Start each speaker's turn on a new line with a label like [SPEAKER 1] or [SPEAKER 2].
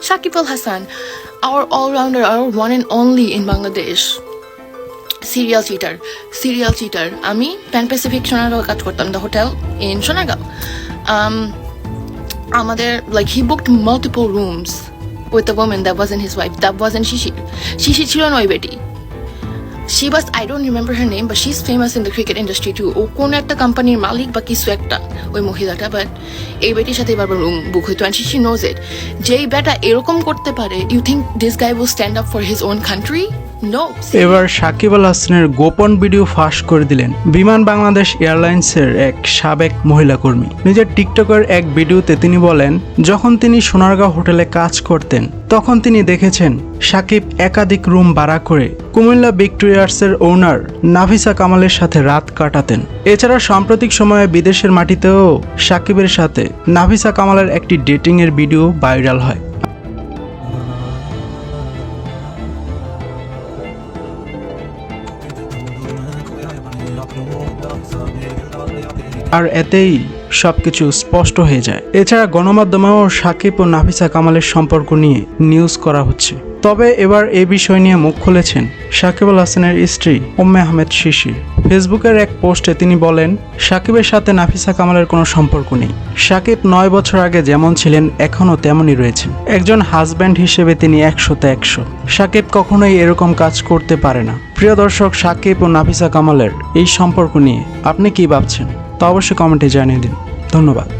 [SPEAKER 1] Shakib Al Hassan, our all-rounder, our one and only in Bangladesh. Serial cheater serial cheater আমি Pan Pacific Sonargaon কাজ করতাম the hotel in Sonargaon আমাদের like he booked multiple rooms with the women that was his wife that was Shishir Shishir ছিল না ওই বেটি। She bus I don't remember her name but she is famous in the cricket industry too ও কোনো একটা কোম্পানির মালিক বা কিছু একটা, ওই মহিলাটা বাট এই বেটির সাথে বারবার রুম বুক হইতো অ্যান্ড শি নোজ ইট যেই বেটা এরকম করতে পারে you think this guy will stand up for his own country
[SPEAKER 2] এবার সাকিব আল হাসানের গোপন ভিডিও ফাঁস করে দিলেন বিমান বাংলাদেশ এয়ারলাইন্সের এক সাবেক মহিলা কর্মী। নিজের টিকটকের এক ভিডিওতে তিনি বলেন, যখন তিনি সোনারগাঁও হোটেলে কাজ করতেন, তখন তিনি দেখেছেন সাকিব একাধিক রুম ভাড়া করে কুমিল্লা ভিক্টোরিয়ার্সের ওনার নাফিসা কামালের সাথে রাত কাটাতেন। এছাড়া সাম্প্রতিক সময়ে বিদেশের মাটিতেও সাকিবের সাথে নাফিসা কামালের একটি ডেটিংয়ের ভিডিও ভাইরাল হয়। আর এতেই সবকিছু স্পষ্ট হয়ে যায়। এছাড়া গণমাধ্যমেও সাকিব ও নাফিসা কামালের সম্পর্ক নিয়ে নিউজ করা হচ্ছে। তবে এবার এ বিষয় নিয়ে মুখ খুলেছেন সাকিবুল হাসানের স্ত্রী ওম্মে আহমেদ শিশির। ফেসবুকের এক পোস্টে তিনি বলেন, সাকিবের সাথে নাফিসা কামালের কোনো সম্পর্ক নেই। সাকিব নয় বছর আগে যেমন ছিলেন, এখনও তেমনই রয়েছেন। একজন হাজব্যান্ড হিসেবে তিনি একশোতে একশো। সাকিব কখনোই এরকম কাজ করতে পারে না। প্রিয় দর্শক, সাকিব ও নাফিসা কামালের এই সম্পর্ক নিয়ে আপনি কি ভাবছেন? তা অবশ্যই কমেন্টে জানিয়ে দিন। ধন্যবাদ।